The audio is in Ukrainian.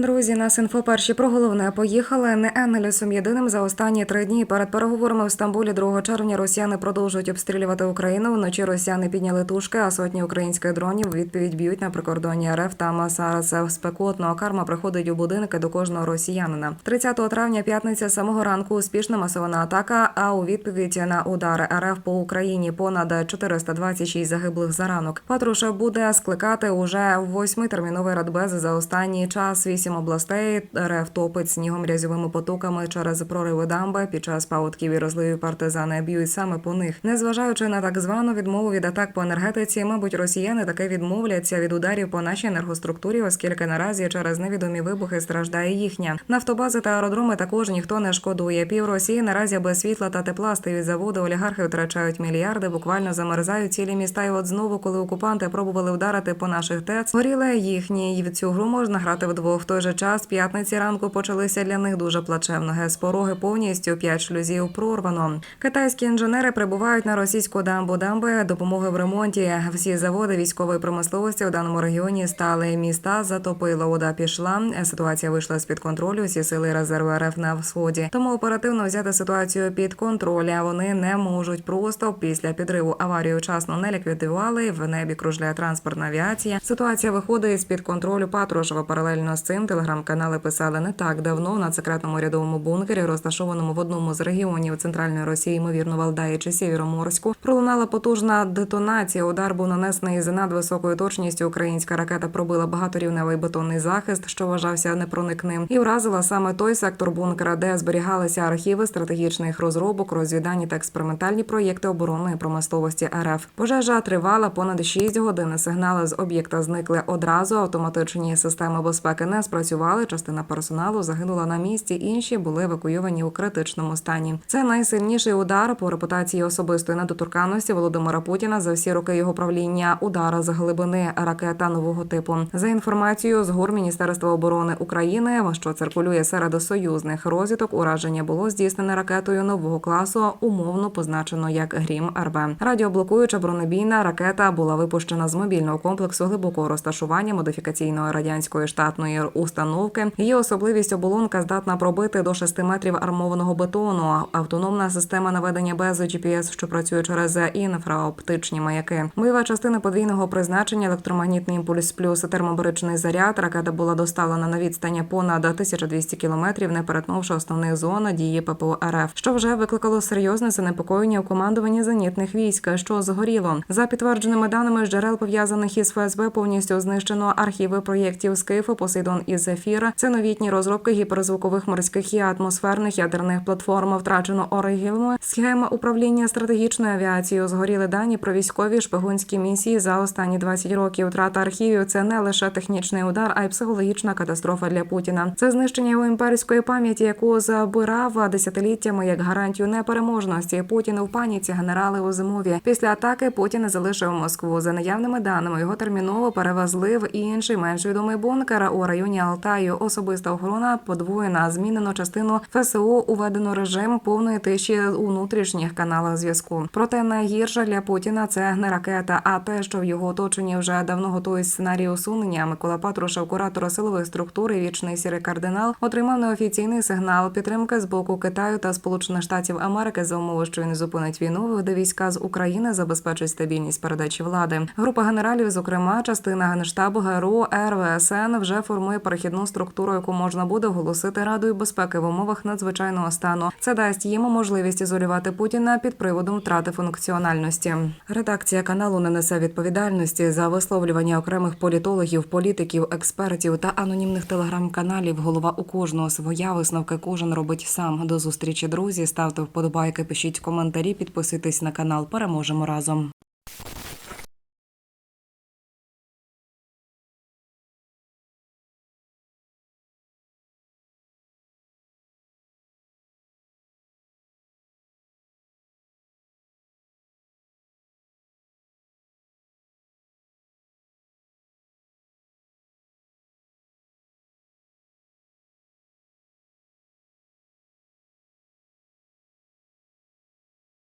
Друзі, нас інфо перші про головне поїхали. Не Енелісом єдиним за останні три дні. Перед переговорами в Стамбулі 2 червня росіяни продовжують обстрілювати Україну. Вночі росіяни підняли тушки, а сотні українських дронів відповідь б'ють на прикордонні РФ та зараз спекотно. Карма приходить у будинки до кожного росіянина. 30 травня, п'ятниця самого ранку. Успішна масована атака. А у відповідь на удари РФ по Україні понад 426 загиблих за ранок. Патруша буде скликати уже восьмий терміновий радбез за останній час. Вісім областей РФ топить снігом грязьовими потоками через прориви дамби. Під час паводків і розливів партизани б'ють саме по них. Незважаючи на так звану відмову від атак по енергетиці, мабуть, росіяни таки відмовляться від ударів по нашій енергоструктурі, оскільки наразі через невідомі вибухи страждає їхня. Нафтобази та аеродроми також ніхто не шкодує. Пів Росії наразі без світла та тепла стають заводи. Олігархи втрачають мільярди, буквально замерзають цілі міста. І от знову, коли окупанти пробували вдарити по наших ТЕЦ, горіли їхні. І в цю гру можна грати вдвох. В той же час п'ятниці ранку почалися для них дуже плачевно. Гес пороги повністю п'ять шлюзів прорвано. Китайські інженери прибувають на російську дамбу дамби допомоги в ремонті. Всі заводи військової промисловості у даному регіоні стали міста. Затопила вода пішла. Ситуація вийшла з під контролю. Всі сили резерву РФ на сході. Тому оперативно взяти ситуацію під контроль. а Вони не можуть просто після підриву аварію вчасно не ліквідували. В небі кружляє транспортна авіація. Ситуація виходить з під контролю Патрушева. Паралельно з цим телеграм-канали писали не так давно на секретному рядовому бункері, розташованому в одному з регіонів центральної Росії, ймовірно, Валдаї чи Сєвєроморську. Пролунала потужна детонація. Удар був нанесений з надвисокою точністю. Українська ракета пробила багаторівневий бетонний захист, що вважався непроникним, і вразила саме той сектор бункера, де зберігалися архіви стратегічних розробок, розвідання та експериментальні проєкти оборонної промисловості РФ. Пожежа тривала понад 6 годин. Сигнали з об'єкта зникли одразу. Автоматичні системи безпеки не спрацювали. Частина персоналу загинула на місці. Інші були евакуйовані у критичному стані. Це найсильніший удар по репутації особистої недоторканності Володимира Путіна за всі роки його правління. Удар з глибини ракета нового типу. За інформацією з гур Міністерства оборони України, що циркулює серед союзних розвиток, ураження було здійснене ракетою нового класу, умовно позначено як Грім РБ. Радіоблокуюча бронебійна ракета була випущена з мобільного комплексу глибокого розташування модифікаційної радянської штатної установки. Її особливість оболонка здатна пробити до 6 метрів армованого бетону. Автономна система наведення без GPS, що працює через інфраоптичні маяки. Бойова частина подвійного призначення, електромагнітний імпульс плюс термобаричний заряд. Ракета була доставлена на відстані понад 1200 кілометрів, не перетнувши основних зон дії ППО РФ, що вже викликало серйозне занепокоєння у командуванні зенітних військ, що згоріло. За підтвердженими даними з джерел пов'язаних із ФСБ, повністю знищено архіви проєктів Скифу, Посейдон і Зефір. Це новітні розробки гіперзвукових морських і атмосферних ядерних платформ. Втрачено оригілми, схема управління стратегічною авіацією. Згоріли дані про військові шпигунські місії за останні 20 років. Втрата архівів це не лише технічний удар, а й психологічна катастрофа для Путіна. Це знищення його імперської пам'яті, яку забирав десятиліттями як гарантію непереможності. Путін у паніці генерали у зимові. Після атаки Путін залишив Москву. За наявними даними його терміново перевезли в інший менш відомий бункер у районі Алтаю. Особиста охорона подвоєна. Змінено частину ФСО. Уведено режим повної тиші у внутрішніх каналах зв'язку. Проте найгірше для Путіна це не ракета, а те, що в його оточенні вже давно готують сценарій усунення. Микола Патрушев, куратор силових структур і вічний сірий кардинал, отримав неофіційний сигнал підтримки з боку Китаю та Сполучених Штатів Америки за умови, що він зупинить війну, виведе війська з України, забезпечить стабільність передачі влади. Група генералів, зокрема, частина генштабу ГРУ РВСН, вже формує перехідну структуру, яку можна буде оголосити Радою безпеки в умовах надзвичайного стану. Це дасть їм можливість ізолювати Путіна під приводом втрати функціональності. Редакція каналу не несе відповідальності за висловлювання окремих політологів, політиків, експертів та анонімних телеграм-каналів. Голова у кожного своя висновки кожен робить сам. До зустрічі, друзі. Ставте вподобайки, пишіть коментарі, підписуйтесь на канал. Переможемо разом.